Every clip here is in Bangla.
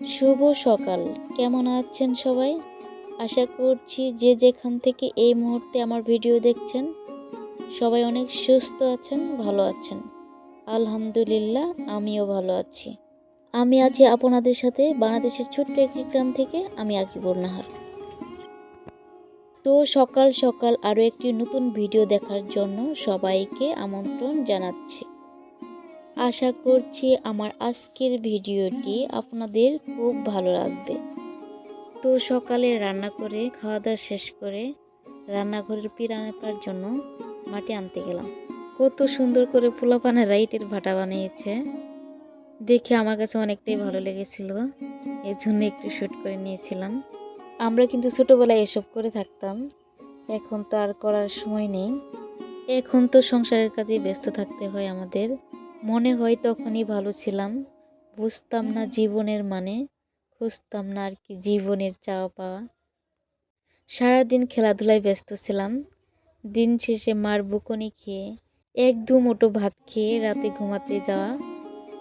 শুভ সকাল। কেমন আছেন সবাই? আশা করছি যে যেখান থেকে এই মুহূর্তে আমার ভিডিও দেখছেন, সবাই অনেক সুস্থ আছেন, ভালো আছেন। আলহামদুলিল্লাহ, আমিও ভালো আছি। আমি আছি আপনাদের সাথে বাংলাদেশের ছোট্ট একটি গ্রাম থেকে আমি আকিবুর নাহার। তো সকাল সকাল আরও একটি নতুন ভিডিও দেখার জন্য সবাইকে আমন্ত্রণ জানাচ্ছি। আশা করছি আমার আজকের ভিডিওটি আপনাদের খুব ভালো লাগবে। তো সকালে রান্না করে খাওয়া দাওয়া শেষ করে রান্নাঘরের পিরানাপার জন্য মাটি আনতে গেলাম। কত সুন্দর করে পোলাপানের রাইটের ভাটা বানিয়েছে। দেখে আমার কাছে অনেকটাই ভালো লেগেছিল। এর জন্য একটু শ্যুট করে নিয়েছিলাম। আমরা কিন্তু ছোটোবেলায় এসব করে থাকতাম। এখন তো আর করার সময় নেই। এখন তো সংসারের কাজে ব্যস্ত থাকতে হয় আমাদের। মনে হয় তখনই ভালো ছিলাম। বুঝতাম না জীবনের মানে খুঁজতাম না আর কি জীবনের চাওয়া পাওয়া। সারাদিন খেলাধুলায় ব্যস্ত ছিলাম। দিন শেষে মার বুকনি খেয়ে, এক দু মোটো ভাত খেয়ে রাতে ঘুমাতে যাওয়া,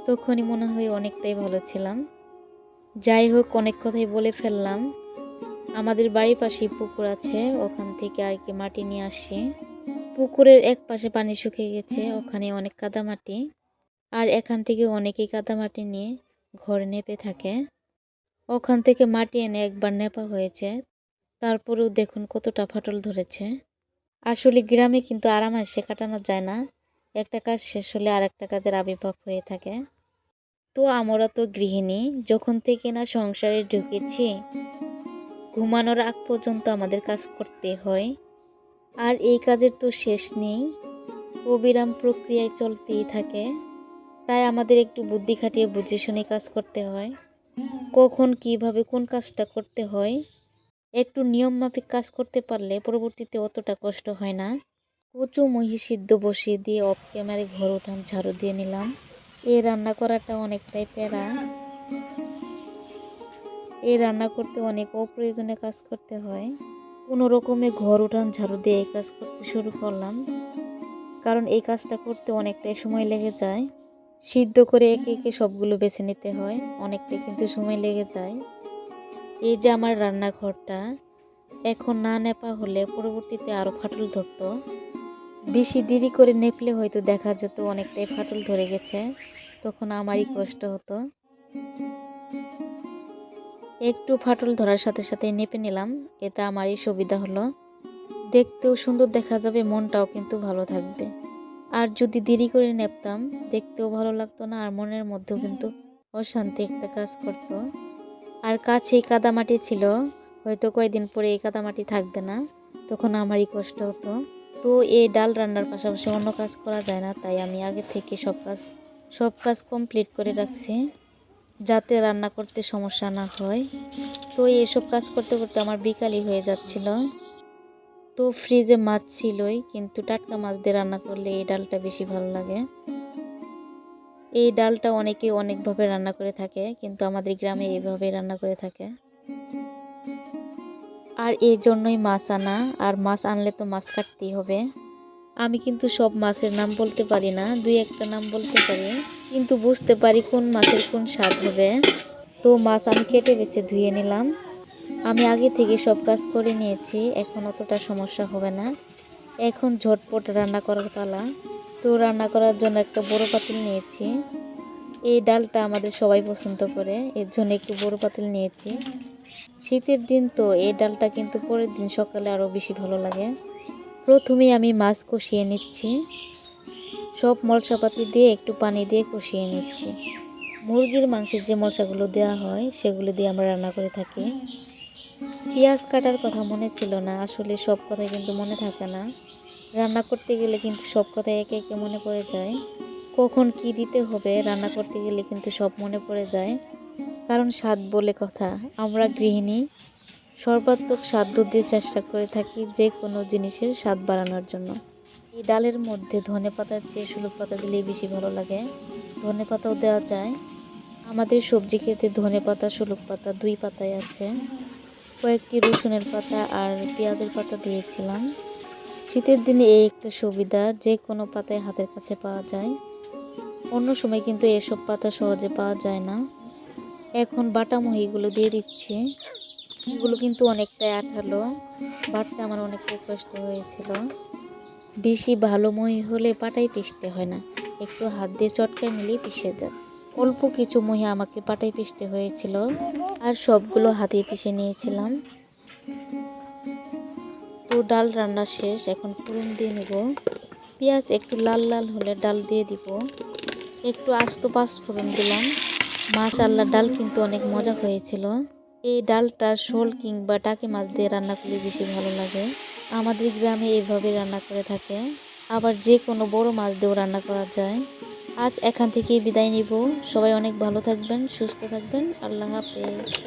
তখনই মনে হয় অনেকটাই ভালো ছিলাম। যাই হোক, অনেক কথাই বলে ফেললাম। আমাদের বাড়ির পাশেই পুকুর আছে, ওখান থেকে আর কি মাটি নিয়ে আসি। পুকুরের এক পাশে পানি শুকিয়ে গেছে, ওখানে অনেক কাদামাটি। আর এখান থেকে অনেকেই কাদামাটি নিয়ে ঘরে নেপে থাকে। ওখান থেকে মাটি এনে একবার নেপা হয়েছে। তারপরেও দেখুন কতটা ফাটল ধরেছে। আসলে গ্রামে কিন্তু আরাম আসে কাটানো যায় না। একটা কাজ শেষ হলে আর একটা কাজের আবির্ভাব হয়ে থাকে। তো আমরা তো গৃহিণী, যখন থেকে না সংসারে ঢুকেছি, ঘুমানোর আগ পর্যন্ত আমাদের কাজ করতে হয়। আর এই কাজের তো শেষ নেই। অবিরাম প্রক্রিয়ায় চলতেই থাকে। তাই আমাদের একটু বুদ্ধি খাটিয়ে বুঝে শুনে কাজ করতে হয়। কখন কীভাবে কোন কাজটা করতে হয় একটু নিয়ম মাফিক কাজ করতে পারলে পরবর্তীতে অতটা কষ্ট হয় না। কচু মহি সিদ্ধ বসিয়ে দিয়ে অফ ক্যামেরায় ঘর উঠান ঝাড়ু দিয়ে নিলাম। এই রান্না করাটা অনেকটাই প্যারা। এই রান্না করতে অনেক অপ্রয়োজনে কাজ করতে হয়। কোনো রকমে ঘর উঠান ঝাড়ু দিয়ে এই কাজ করতে শুরু করলাম। কারণ এই কাজটা করতে অনেকটাই সময় লেগে যায়। সিদ্ধ করে একে একে সবগুলো বেছে নিতে হয়। অনেকটাই কিন্তু সময় লেগে যায়। এই যে আমার রান্নাঘরটা, এখন না নেপা হলে পরবর্তীতে আরও ফাটল ধরতো। বেশি দেরি করে নেপলে হয়তো দেখা যেত অনেকটাই ফাটল ধরে গেছে। তখন আমারই কষ্ট হতো। একটু ফাটল ধরার সাথে সাথে নেপে নিলাম। এতে আমারই সুবিধা হলো। দেখতেও সুন্দর দেখা যাবে, মনটাও কিন্তু ভালো থাকবে। আর যদি দেরি করে নেপতাম, দেখতেও ভালো লাগতো না আর মনের মধ্যেও কিন্তু অশান্তি একটা কাজ করতো। আর কাছেই কাদামাটি ছিল, হয়তো কয়েকদিন পরে এই কাদামাটি থাকবে না, তখন আমারই কষ্ট হতো। তো এই ডাল রান্নার পাশাপাশি অন্য কাজ করা যায় না, তাই আমি আগে থেকে সব কাজ সব কাজ কমপ্লিট করে রাখছি, যাতে রান্না করতে সমস্যা না হয়। তো এসব কাজ করতে করতে আমার বিকালই হয়ে যাচ্ছিল। তো ফ্রিজে মাছ ছিলই, কিন্তু টাটকা মাছ দিয়ে রান্না করলে এই ডালটা বেশি ভালো লাগে। এই ডালটা অনেকে অনেকভাবে রান্না করে থাকে, কিন্তু আমাদের গ্রামে এইভাবে রান্না করে থাকে। আর এই জন্যই মাছ আনা, আর মাছ আনলে তো মাছ কাটতেই হবে। আমি কিন্তু সব মাছের নাম বলতে পারি না, দুই একটা নাম বলতে পারি, কিন্তু বুঝতে পারি কোন মাছের কোন স্বাদ হবে। তো মাছ আমি কেটে বেছে ধুয়ে নিলাম। আমি আগে থেকে সব কাজ করে নিয়েছি, এখন অতটা সমস্যা হবে না। এখন ঝটপট রান্না করার পালা। তো রান্না করার জন্য একটা বড় পাতিল নিয়েছি। এই ডালটা আমাদের সবাই পছন্দ করে, এর জন্য একটু বড় পাতিল নিয়েছি। শীতের দিন তো এই ডালটা কিন্তু পরের দিন সকালে আরও বেশি ভালো লাগে। প্রথমেই আমি মাছ কষিয়ে নিচ্ছি। সব মশলাপাতি দিয়ে একটু পানি দিয়ে কষিয়ে নিচ্ছি। মুরগির মাংসের যে মশলাগুলো দেওয়া হয়, সেগুলো দিয়ে আমরা রান্না করে থাকি। পেঁয়াজ কাটার কথা মনে ছিল না। আসলে সব কথা কিন্তু মনে থাকে না। রান্না করতে গেলে কিন্তু সব কথা একে একে মনে পড়ে যায়। কখন কি দিতে হবে, রান্না করতে গেলে কিন্তু সব মনে পড়ে যায়। কারণ স্বাদ বলে কথা, আমরা গৃহিণী। সর্বাত্মক সাধ্য দিয়ে চেষ্টা করে থাকি যে কোনো জিনিসের স্বাদ বাড়ানোর জন্য। এই ডালের মধ্যে ধনে পাতার চেয়ে শুলুক পাতা দিলেই বেশি ভালো লাগে। ধনে পাতাও দেওয়া যায়। আমাদের সবজি খেতে ধনে পাতা শুলুক পাতা দুই পাতায় আছে। কয়েকটি রসুনের পাতা আর পেঁয়াজের পাতা দিয়েছিলাম। শীতের দিনে এই একটা সুবিধা, যে কোনো পাতায় হাতের কাছে পাওয়া যায়। অন্য সময় কিন্তু এসব পাতা সহজে পাওয়া যায় না। এখন বাটা মহিগুলো দিয়ে দিচ্ছি। এগুলো কিন্তু অনেকটাই আঠালো। বাটতে আমার অনেকটাই কষ্ট হয়েছিল। বেশি ভালো মহি হলে পাটাই পিষতে হয় না। একটু হাত দিয়ে চটকায় নিলেই পিষে যায়। অল্প কিছু মহি আমাকে পাটাই পিষতে হয়েছিল। আর সবগুলো হাতে পিষে নিয়েছিলাম। তো ডাল রান্না শেষ, এখন পুরন দিয়ে নেব। পেঁয়াজ একটু লাল লাল হলে ডাল দিয়ে দিব। একটু আস্ত পাঁচ ফোড়ন দিলাম। মাশাল্লাহ ডাল কিন্তু অনেক মজা হয়েছিল। এই ডালটা শোল কিংবা টাকি মাছ দিয়ে রান্না করলে বেশি ভালো লাগে। আমাদের গ্রামে এইভাবে রান্না করে থাকে। আবার যে কোনো বড় মাছ দিয়েও রান্না করা যায়। আজ এখান থেকে বিদায় নিব। সবাই অনেক ভালো থাকবেন সুস্থ থাকবেন। আল্লাহ হাফেজ।